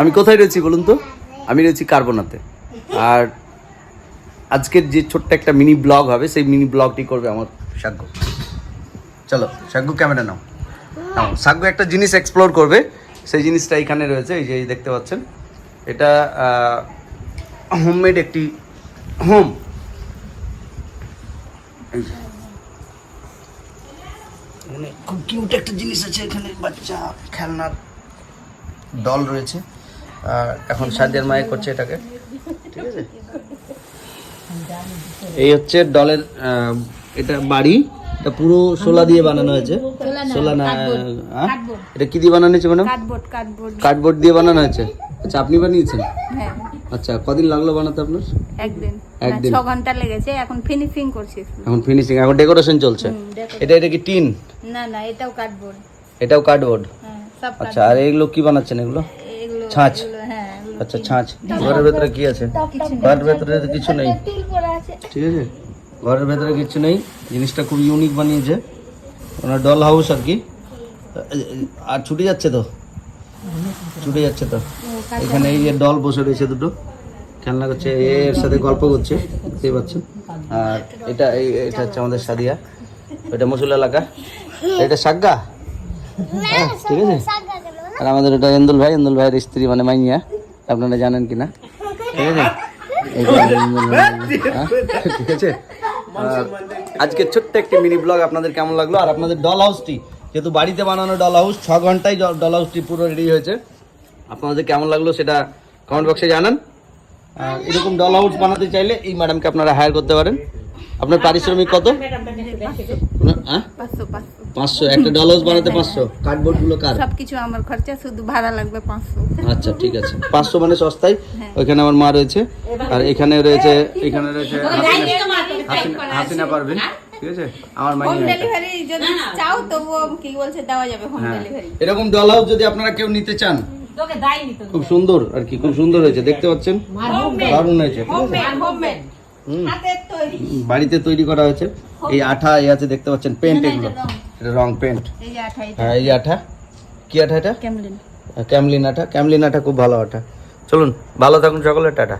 আমি কোথায় রয়েছি বলুন তো? আমি রয়েছি কার্বনাতে। আর আজকের যে ছোট্ট একটা মিনি ব্লগ হবে, সেই মিনি ব্লগটি করবে আমার সাগ্য চলো সাগ্য ক্যামেরা নাও। নাও সাগ্য একটা জিনিস এক্সপ্লোর করবে। সেই জিনিসটা এখানে রয়েছে, এই যে দেখতে পাচ্ছেন। এটা হোমমেড একটি হোম। এখানে খুব কিউট একটা জিনিস আছে এখানে, বাচ্চা খেলনার দল রয়েছে। আর এখন সাদিয়ার মায়ে করছে এটাকে। ঠিক আছে? এই হচ্ছে ডলের এটা বাড়ি। এটা পুরো সোলা দিয়ে বানানো হয়েছে। সোলা না হ্যাঁ? এটা কি দিয়ে বানানো হয়েছে ম্যাডাম? কার্ডবোর্ড দিয়ে বানানো হয়েছে? আচ্ছা আপনি বানিয়েছেন? হ্যাঁ। আচ্ছা কদিন লাগল বানাতে আপনার? একদিন। একদিন। ঘণ্টা লেগেছে এখন ফিনিশিং করছি এখন। ফিনিশিং এখন ডেকোরেশন চলছে। এটা এটা কি টিন? না না এটাও কার্ডবোর্ড এটাও কার্ডবোর্ড হ্যাঁ আচ্ছা আর এগুলো কি বানাচ্ছেন এগুলো? ছাঁচ। হ্যাঁ আচ্ছা ছাঁচ। ঘরের ভেতরে কি আছে? ঘরের ভেতরে তো কিছু নেই। ঠিক আছে? ঘরের ভেতরে কিছু নেই। জিনিসটা খুব ইউনিক বানিয়েছে। ওনার ডল হাউস আর কি। আর ছুটে যাচ্ছে তো? ছুটে যাচ্ছে তো? এখানে এই যে ডল বসে রয়েছে দুটো। খেলনা করছে এর সাথে গল্প করছে দেখতেই পাচ্ছেন। আর এটা এই এটা হচ্ছে আমাদের সাদিয়া। এটা মসুল এলাকা। এটা সাগ্গা হ্যাঁ, ঠিক আছে? আর আমাদের এটা এন্দুল ভাই এন্দুল ভাইয়ের স্ত্রী মানে মাইয়া। আপনারা জানেন কি না ঠিক আছে ঠিক আছে? আজকে ছোট্ট একটি মিনি ব্লগ আপনাদের কেমন লাগল? আর আপনাদের ডল হাউসটি যেহেতু বাড়িতে বানানো ডল হাউস ছ ঘন্টায় ডল হাউসটি পুরো রেডি হয়েছে। আপনাদের কেমন লাগল সেটা কমেন্ট বক্সে জানান। এরকম ডল হাউস বানাতে চাইলে এই ম্যাডামকে আপনারা হায়ার করতে পারেন। আপনার পারিশ্রমিক কত? হ্যাঁ? পাঁচশো একটা ডল হাউস বানাতে পাঁচশো। কার্ডবোর্ডগুলো কার? সবকিছু আমার খরচা শুধু ভাড়া লাগবে পাঁচশো। আচ্ছা ঠিক আছে। পাঁচশো মানে সস্তায়? ওইখানে আমার মা রয়েছে। আর এখানে রয়েছে এখানে রয়েছে হাসিনা পারবেন ঠিক আছে? আমার হোম ডেলিভারি যদি চাও তবুও কি বলছে দেওয়া যাবে হোম হ্যাঁ। ডেলিভারি এরকম ডল হাউস যদি আপনারা কেউ নিতে চান খুব সুন্দর আর কি খুব সুন্দর হয়েছে দেখতে পাচ্ছেন? দারুণ হয়েছে। বাড়িতে তৈরি করা হয়েছে। এই আঠা এই আছে দেখতে পাচ্ছেন পেন্ট এগুলো। এটা রং পেন্ট হ্যাঁ এই যে আঠা। কি আঠা এটা? ক্যামলিন আঠা। ক্যামলিন আঠা খুব ভালো আঠা। চলুন ভালো থাকুন সকলে টাটা।